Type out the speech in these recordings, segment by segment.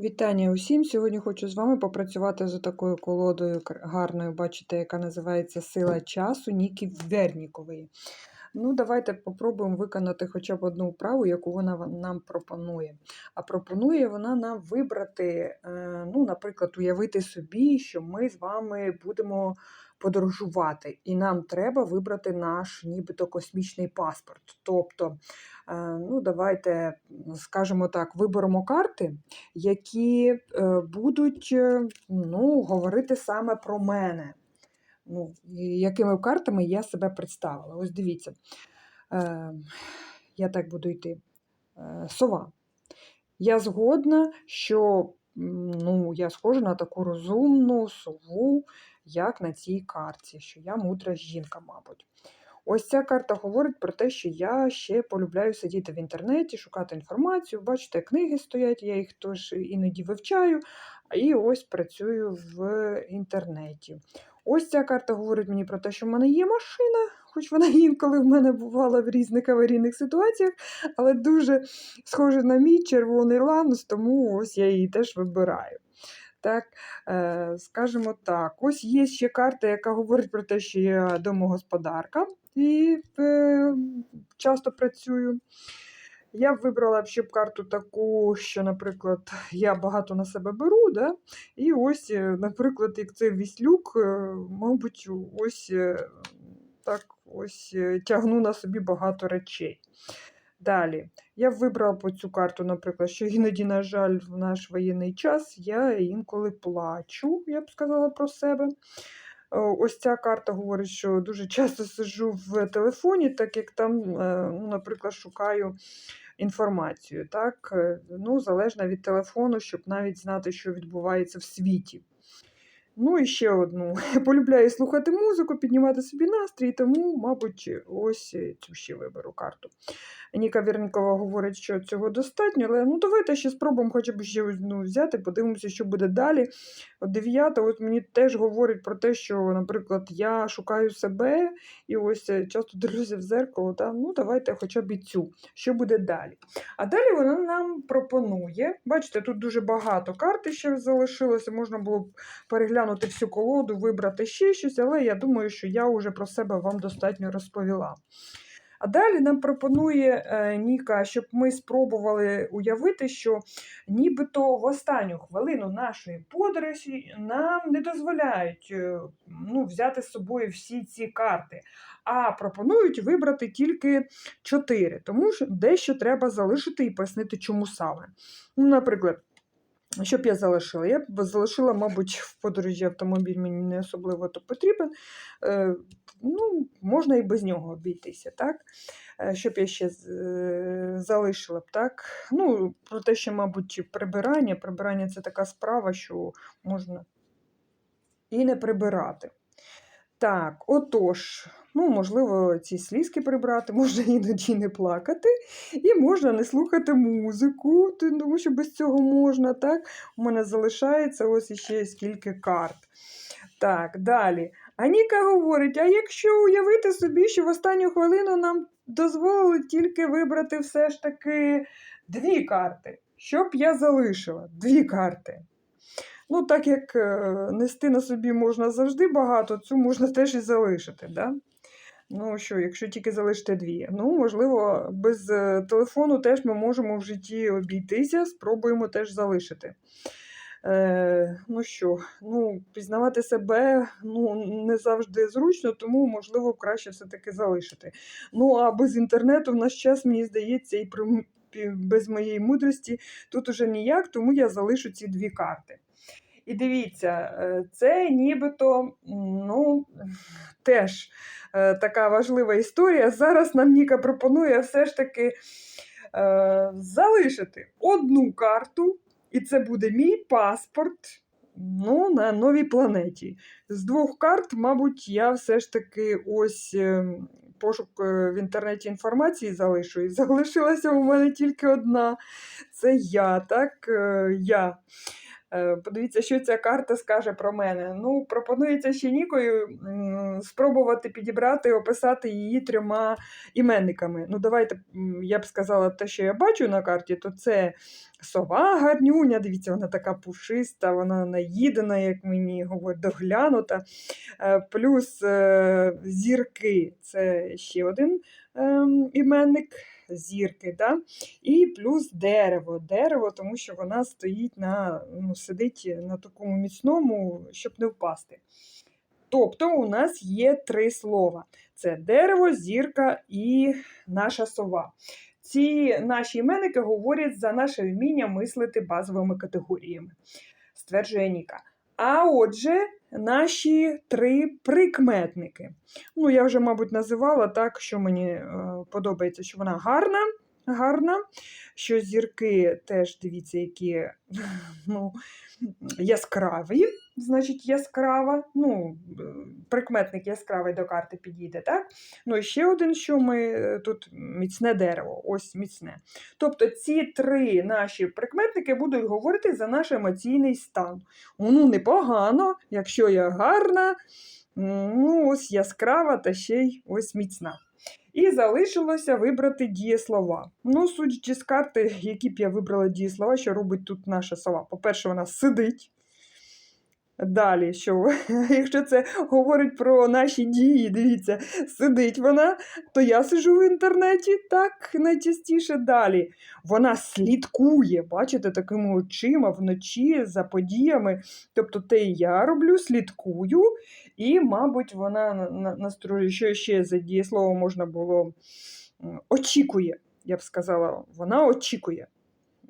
Вітання усім! Сьогодні хочу з вами попрацювати з такою колодою гарною, бачите, яка називається Сила часу Ніки Вернікової. Ну, давайте попробуємо виконати хоча б одну вправу, яку вона нам пропонує. А пропонує вона нам вибрати, е, ну, наприклад, уявити собі, що ми з вами будемо подорожувати, і нам треба вибрати наш нібито космічний паспорт. Тобто, е, ну, давайте скажемо так, виберемо карти, які е, будуть е, ну, говорити саме про мене. Ну, якими картами я себе представила. Ось дивіться. Я так буду йти. Сова. Я згодна, що ну, я схожа на таку розумну сову, як на цій карті, що я мудра жінка, мабуть. Ось ця карта говорить про те, що я ще полюбляю сидіти в інтернеті, шукати інформацію. Бачите, книги стоять, я їх теж іноді вивчаю, і ось працюю в інтернеті. Ось ця карта говорить мені про те, що в мене є машина, хоч вона інколи в мене бувала в різних аварійних ситуаціях, але дуже схожа на мій червоний ланус, тому ось я її теж вибираю. Так, е, скажімо так, ось є ще карта, яка говорить про те, що я домогосподарка і е, часто працюю. Я б вибрала ще б карту таку, що, наприклад, я багато на себе беру, да? і ось, е, наприклад, як цей віслюк, мабуть, ось так ось тягну на собі багато речей. Далі, я вибрала цю карту, наприклад, що іноді, на жаль, в наш воєнний час я інколи плачу, я б сказала про себе. Е, Ось ця карта говорить, що дуже часто сиджу в телефоні, так як там, е, ну, наприклад, шукаю інформацію. Так? Е, Ну, залежно від телефону, щоб навіть знати, що відбувається в світі. Ну і ще одну. Полюбляю слухати музику, піднімати собі настрій, тому, мабуть, ось е, цю ще виберу карту. Ніка Вірнікова говорить, що цього достатньо, але ну давайте ще спробуємо хоча б ще одну взяти, подивимося, що буде далі. От дев'ята, от мені теж говорить про те, що, наприклад, я шукаю себе і ось е, часто дивлюся в зеркало, та, ну давайте хоча б і цю, що буде далі. А далі вона нам пропонує, бачите, тут дуже багато карт ще залишилося, можна було б переглянути всю колоду, вибрати ще щось, але я думаю, що я вже про себе вам достатньо розповіла. А далі нам пропонує е, Ніка, щоб ми спробували уявити, що нібито в останню хвилину нашої подорожі нам не дозволяють е, ну, взяти з собою всі ці карти, а пропонують вибрати тільки чотири, тому що дещо треба залишити і пояснити, чому саме. Ну, Наприклад, що б я залишила? Я б залишила, мабуть, в подорожі автомобіль мені не особливо то потрібен. Е, ну, Можна і без нього обійтися. так? Е, Щоб я ще е, залишила б, так? Ну, про те, що, мабуть, прибирання. Прибирання це така справа, що можна і не прибирати. Так, отож, ну, можливо, ці слізки прибрати, можна іноді не плакати, і можна не слухати музику, тому що без цього можна, так? У мене залишається ось іще скільки карт. Так, далі. Аніка говорить: а якщо уявити собі, що в останню хвилину нам дозволили тільки вибрати все ж таки дві карти, що б я залишила? Дві карти. Ну, так як е, нести на собі можна завжди багато, цю можна теж і залишити. Да? Ну що, якщо тільки залишити дві. Ну, можливо, без е, телефону теж ми можемо в житті обійтися, спробуємо теж залишити. Е, ну що, ну, пізнавати себе ну, не завжди зручно, тому, можливо, краще все-таки залишити. Ну, а без інтернету в наш час, мені здається, і при, без моєї мудрості тут уже ніяк, тому я залишу ці дві карти. І дивіться, е, це нібито ну, теж е, така важлива історія. Зараз нам Ніка пропонує все ж таки е, залишити одну карту, і це буде мій паспорт ну, на новій планеті. З двох карт, мабуть, я все ж таки ось. е, Пошук в інтернеті інформації залишу. І залишилася у мене тільки одна. Це я, так? Я. Е, Подивіться, що ця карта скаже про мене. Ну, пропонується ще Нікою спробувати підібрати, описати її трьома іменниками. Ну, давайте я б сказала, те, що я бачу на карті, то це сова гарнюня. Дивіться, вона така пушиста, вона наїдена, як мені говорять, доглянута. Е, Плюс е, зірки це ще один ем, іменник. Зірки, да? і плюс дерево. Дерево, тому що вона стоїть на, ну, сидить на такому міцному, щоб не впасти. Тобто у нас є три слова: це дерево, зірка і наша сова. Ці наші іменники говорять за наше вміння мислити базовими категоріями, стверджує Ніка. А отже, наші три прикметники. Ну, я вже, мабуть, називала так, що мені е, подобається, що вона гарна, гарна, що зірки теж дивіться, які ну, яскраві, значить, яскрава. Ну, е, прикметник яскравий до карти підійде, так? Ну і ще один, що ми е, тут міцне дерево, ось міцне. Тобто ці три наші прикметники будуть говорити за наш емоційний стан. Ну, непогано, якщо я гарна, ну, ось яскрава та ще й ось міцна. І залишилося вибрати дієслова. Ну, судячи з карти, які б я вибрала дієслова, що робить тут наша сова. По-перше, вона сидить. Далі, що якщо це говорить про наші дії, дивіться, сидить вона, то я сиджу в інтернеті так найчастіше далі. Вона слідкує, бачите, такими очима вночі за подіями. Тобто те я роблю, слідкую, і, мабуть, вона на- на- що ще за дієслово можна було очікує, я б сказала, вона очікує,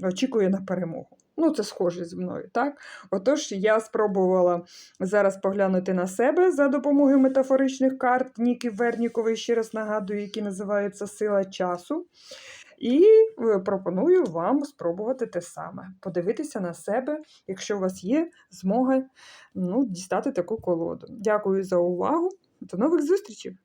очікує на перемогу. Ну, це схоже зі мною, так? Отож, я спробувала зараз поглянути на себе за допомогою метафоричних карт Ніки Вернікової, ще раз нагадую, які називаються Сила часу. І е, пропоную вам спробувати те саме. Подивитися на себе, якщо у вас є змога ну, дістати таку колоду. Дякую за увагу. До нових зустрічей!